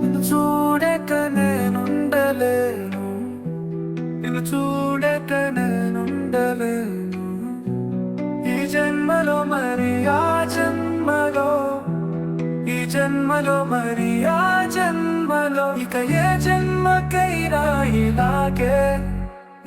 నిన్ను చూడక నేనుండలేను. నిన్ను చూడక నేనుండలేను. ఈ జన్మలో మరి ఆ జన్మలో ఈ జన్మలో మరి ఆ జన్మలో ఇక ఏ జన్మకైనా ఇలాగే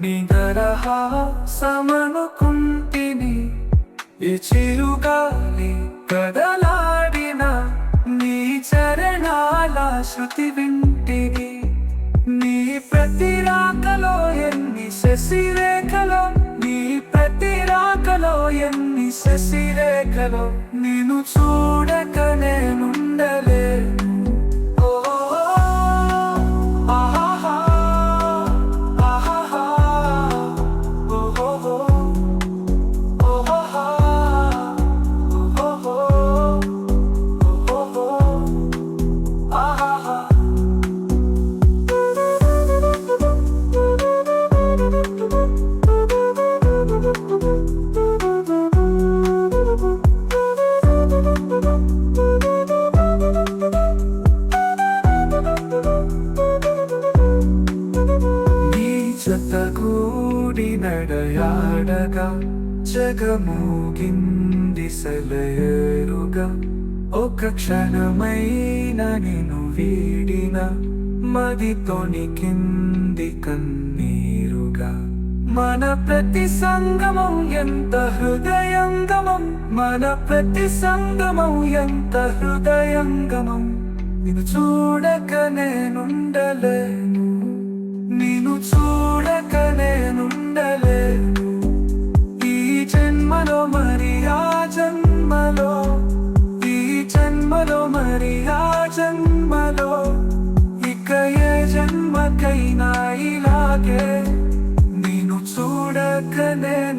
నీ సమనుకుంటిని ఈ చిరుగాలి కదలాడిన నీ చరణాల శృతి వింటిని. నీ ప్రతి రాకలో ఎన్ని శశిరేఖలో నీ ప్రతి రాకలో ఎన్ని శశిరేఖలో నేను చూడక నేనుండలే. జతగూడి నడయాడగా జగమూగింది సెలయరుగా ఒక క్షణమైన నేను వీడిన మదితోని కింది కన్నీరుగా మన ప్రతి సంగమం ఎంత హృదయంగమం మన ప్రతి సంగమం ఎంత హృదయంగమం నిన్ను చూడక నేనుండలేను నిన్ను చూ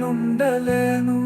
నేనుండలేను